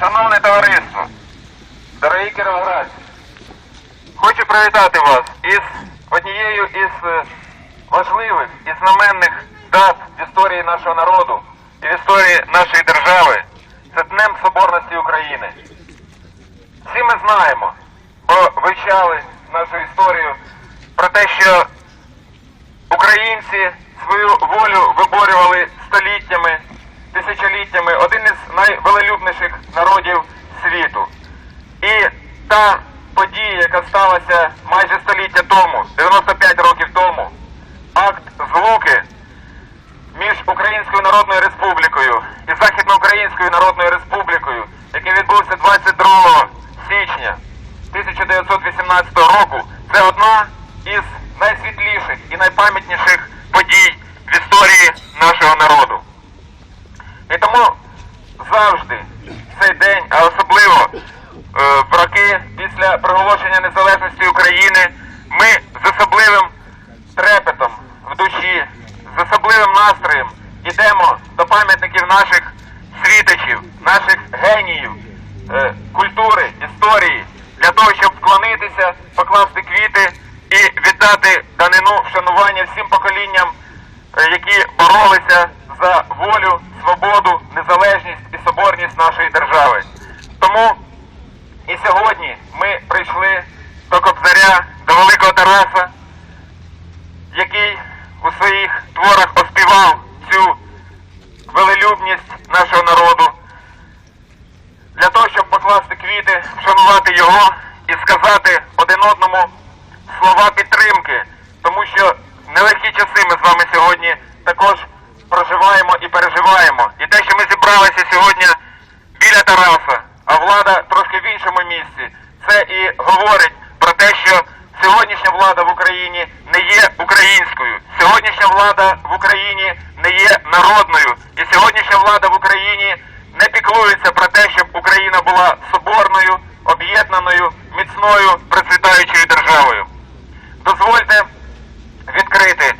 Шановне товариство, дорогі кіровоградці, хочу привітати вас із однією із е, важливих і знаменних дат в історії нашого народу і в історії нашої держави. Це Днем Соборності України. Всі ми знаємо, бо вивчали нашу історію про те, що українці свою волю виборювали століттями, тисячоліттями, один із найвелелюбніших народів світу. І та подія, яка сталася майже століття тому, 95 років тому, акт злуки між Українською Народною Республікою і Західноукраїнською Народною Республікою, який відбувся 22 січня 1918 року, це одна із найсвітліших і найпам'ятніших подій в історії нашого народу. І тому завжди. Цей день, а особливо е, в роки після проголошення незалежності України, ми з особливим трепетом в душі, з особливим настроєм йдемо до пам'ятників наших світочів, наших геніїв е, культури, історії, для того, щоб вклонитися, покласти квіти і віддати данину вшанування всім поколінням е, які боролися за волю, свободу, незалежність соборність нашої держави. Тому і сьогодні ми прийшли до Кобзаря, до Великого Тараса, який у своїх творах оспівав цю велелюбність нашого народу, для того, щоб покласти квіти, вшанувати його і сказати один одному слова підтримки, тому що нелегкі часи ми з вами сьогодні також проживаємо і переживаємо. І те, що ми зібралися сьогодні біля Тараса, а влада трошки в іншому місці, це і говорить про те, що сьогоднішня влада в Україні не є українською. Сьогоднішня влада в Україні не є народною. І сьогоднішня влада в Україні не піклується про те, щоб Україна була соборною, об'єднаною, міцною, процвітаючою державою. Дозвольте відкрити